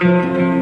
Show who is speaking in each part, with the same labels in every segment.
Speaker 1: Thank you.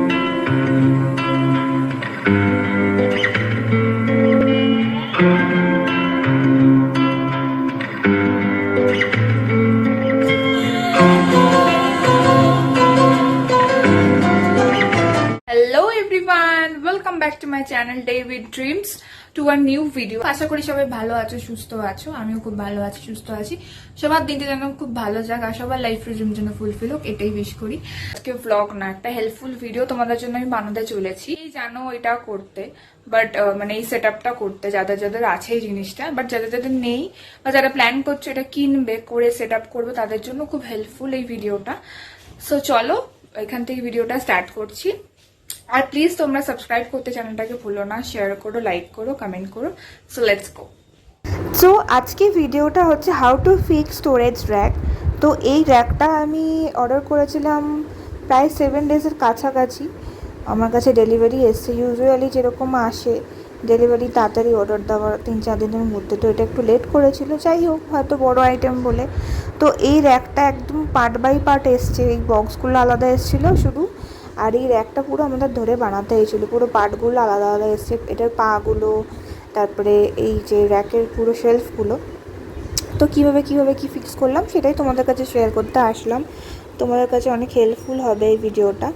Speaker 1: My channel day with dreams to our new video. আশা করি সবাই ভালো আছো, সুস্থ আছো। আমিও খুব ভালো আছি, সুস্থ আছি। সবার দিনটা যেন খুব ভালো যাক আর সবার লাইফ ড্রিম যেন ফুলফিল হোক, এটাই উইশ করি। আজকে ব্লগ না, একটা হেল্পফুল ভিডিও তোমাদের জন্য আমি বানাতে চলেছি। জানো এটা করতে বাট মানে এই সেট আপটা করতে, যাদের যাদের আছে এই জিনিসটা বাট যাদের যাদের নেই বা যারা প্ল্যান করছে এটা কিনবে, করে সেট আপ করবে, তাদের জন্য খুব হেল্পফুল এই ভিডিওটা সো চলো, এখান থেকে ভিডিওটা স্টার্ট করছি। আর প্লিজ তোমরা সাবস্ক্রাইব করতে চ্যানেলটাকে ভুলো না শেয়ার করো লাইক করো কমেন্ট করো সো লেটস গো
Speaker 2: সো আজকে ভিডিওটা হচ্ছে how to fix storage rack তো এই র্যাকটা আমি অর্ডার করেছিলাম প্রায় সেভেন ডেজের কাছাকাছি। আমার কাছে ডেলিভারি এসছে। ইউজুয়ালি যেরকম আসে ডেলিভারি তাড়াতাড়ি অর্ডার দেওয়ার তিন চার দিনের মধ্যে। তো এটা একটু লেট করেছিল। যাই হোক, হয়তো বড় আইটেম বলে। তো এই র্যাকটা একদম পার্ট বাই পার্ট এসছে। এই বক্সগুলো আলাদা এসেছিল শুধু। আর এই র্যাকটা পুরো আমাদের ধরে বানাতে হয়েছিল। পুরো পার্টগুলো আলাদা আলাদা এসছে। এটার পাগুলো, তারপরে এই যে র্যাকের পুরো শেলফগুলো। তো কীভাবে কীভাবে কি ফিক্স করলাম সেটাই তোমাদের কাছে শেয়ার করতে আসলাম। তোমাদের কাছে অনেক হেল্পফুল হবে এই ভিডিওটা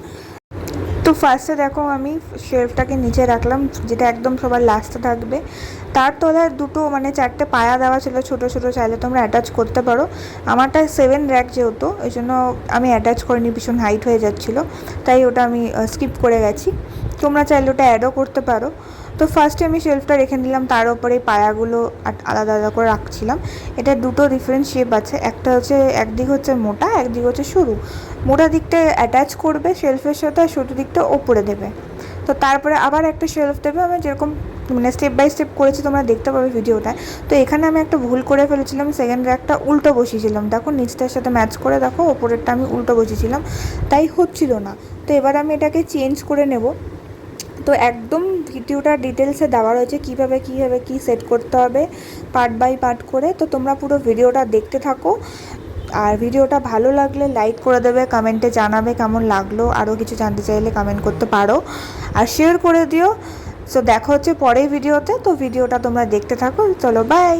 Speaker 2: তো ফার্স্টে দেখো আমি শেলফটাকে নিচে রাখলাম, যেটা একদম সবার লাস্টে থাকবে। তার তলায় দুটো মানে চারটে পায়া দেওয়া ছিল ছোটো ছোটো, চাইলে তোমরা অ্যাটাচ করতে পারো। আমারটা সেভেন র্যাক যেহেতু ওই জন্য আমি অ্যাটাচ করিনি, ভীষণ হাইট হয়ে যাচ্ছিল। তাই ওটা আমি স্কিপ করে গেছি। তোমরা চাইলে ওটা অ্যাডও করতে পারো। তো ফার্স্টে আমি শেলফটা রেখে নিলাম তার উপরে পায়াগুলো আলাদা আলাদা করে রাখছিলাম। এটা দুটো ডিফারেন্ট শেপ আছে, একটা হচ্ছে একদিক হচ্ছে মোটা, একদিক হচ্ছে সরু। মোটা দিকটা অ্যাটাচ করবে শেলফের সাথে আর সরু দিকটা ওপরে দেবে। তো তারপরে আবার একটা শেলফ দেবে, আমি যেরকম মানে স্টেপ বাই স্টেপ করেছি, তোমরা দেখতে পাবে ভিডিওটা। তো এখানে আমি একটা ভুল করে ফেলেছিলাম সেকেন্ড র্যাকটা উল্টো বসিয়েছিলাম। দেখো নিচটার সাথে ম্যাচ করে, দেখো ওপরেরটা আমি উল্টো বসিয়েছিলাম। তাই হচ্ছিল না। তো এবার আমি এটাকে চেঞ্জ করে নেব। তো একদম ভিডিওটা ডিটেলসে দেওয়া রয়েছে কীভাবে কীভাবে কি সেট করতে হবে পার্ট বাই পার্ট করে। তো তোমরা পুরো ভিডিওটা দেখতে থাকো। আর ভিডিওটা ভালো লাগলে লাইক করে দেবে কমেন্টে জানাবে কেমন লাগল। আরও কিছু জানতে চাইলে কমেন্ট করতে পারো। আর শেয়ার করে দিও। সো দেখা হচ্ছে পরে ভিডিওতে তো ভিডিওটা তোমরা দেখতে থাকো। চলো বাই